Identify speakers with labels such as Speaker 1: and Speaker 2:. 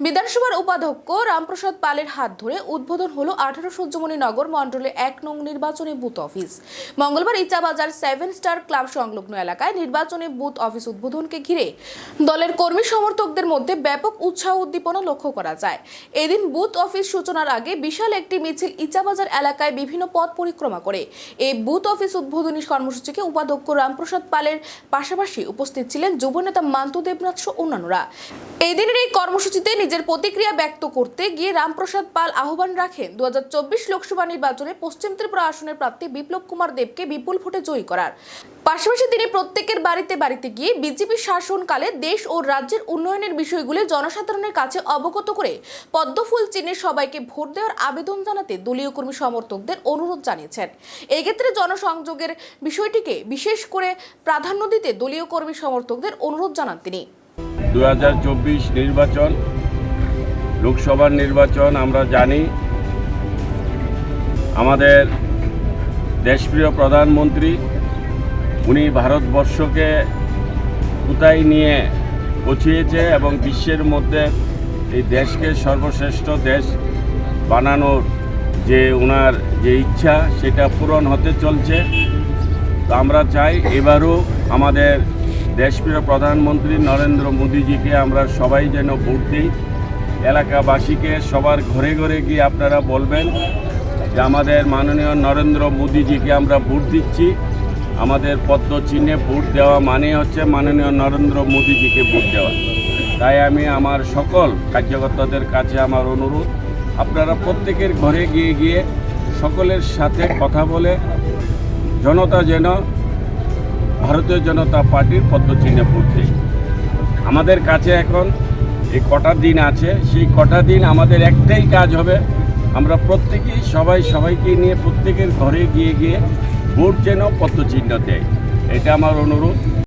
Speaker 1: বিধানসভার উপাধ্যক্ষ রামপ্রসাদ পালের হাত ধরে উদ্বোধন হলো আঠারো সূর্যমণি নগর মণ্ডলে এক নং নির্বাচনী বুথ অফিস। মঙ্গলবার ইচাবাজার সেভেন স্টার ক্লাব সংলগ্ন এলাকায় নির্বাচনী বুথ অফিস উদ্বোধনকে ঘিরে দলের কর্মী সমর্থকদের মধ্যে ব্যাপক উৎসাহ উদ্দীপনা লক্ষ্য করা যায়। এদিন বুথ অফিস সূচনার আগে বিশাল একটি মিছিল ইচাবাজার এলাকায় বিভিন্ন পথ পরিক্রমা করে। এই বুথ অফিস উদ্বোধনী কর্মসূচিকে উপাধ্যক্ষ রামপ্রসাদ পালের পাশাপাশি উপস্থিত ছিলেন যুবনেতা মান্তু দেবনাথ সহ অন্যান্যরা। এই দিনের এই কর্মসূচিতে নিজের প্রতিক্রিয়া ব্যক্ত করতে গিয়ে রামপ্রসাদ পাল আহ্বান রাখেন। দু লোকসভা নির্বাচনে পশ্চিম ত্রিপুরা আসনের প্রার্থী বিপ্লব কুমার দেবকে বিপুল ভোটে জয়ী করার। পাশাপাশি তিনি প্রত্যেকের বাড়িতে বাড়িতে গিয়ে বিজেপি শাসনকালে দেশ ও রাজ্যের উন্নয়নের বিষয়গুলি জনসাধারণের কাছে অবগত করে পদ্মফুল চিহ্নে সবাইকে ভোট দেওয়ার আবেদন জানাতে দলীয় কর্মী সমর্থকদের অনুরোধ জানিয়েছেন। এক্ষেত্রে জনসংযোগের বিষয়টিকে বিশেষ করে প্রাধান্য দিতে দলীয় কর্মী সমর্থকদের অনুরোধ জানান তিনি।
Speaker 2: দু নির্বাচন লোকসভার নির্বাচন আমরা জানি। আমাদের দেশপ্রিয় প্রধানমন্ত্রী, উনি ভারতবর্ষকে কোথায় নিয়ে পৌঁছিয়েছে এবং বিশ্বের মধ্যে এই দেশকে সর্বশ্রেষ্ঠ দেশ বানানোর যে ওনার যে ইচ্ছা, সেটা পূরণ হতে চলছে। তো আমরা চাই এবারও আমাদের দেশপ্রিয় প্রধানমন্ত্রী নরেন্দ্র মোদীজিকে আমরা সবাই যেন ভোট দিই। এলাকাবাসীকে সবার ঘরে ঘরে গিয়ে আপনারা বলবেন যে আমাদের মাননীয় নরেন্দ্র মোদীজিকে আমরা ভোট দিচ্ছি। আমাদের পদ্ম চিহ্নে ভোট দেওয়া মানে হচ্ছে মাননীয় নরেন্দ্র মোদীজিকে ভোট দেওয়া। তাই আমি আমার সকল কার্যকর্তাদের কাছে আমার অনুরোধ, আপনারা প্রত্যেকের ঘরে গিয়ে গিয়ে সকলের সাথে কথা বলে জনতা যেন, ভারতীয় জনতা পার্টির পদ্মচিহ্নে ভোট দেয়। আমাদের কাছে এখন এই কটা দিন আছে, সেই কটা দিন আমাদের একটাই কাজ হবে। আমরা প্রত্যেকেই, সবাই সবাইকে নিয়ে প্রত্যেকের ঘরে গিয়ে গিয়ে ভোট যেন পত্রচিহ্ন দেয়। এটা আমার অনুরোধ।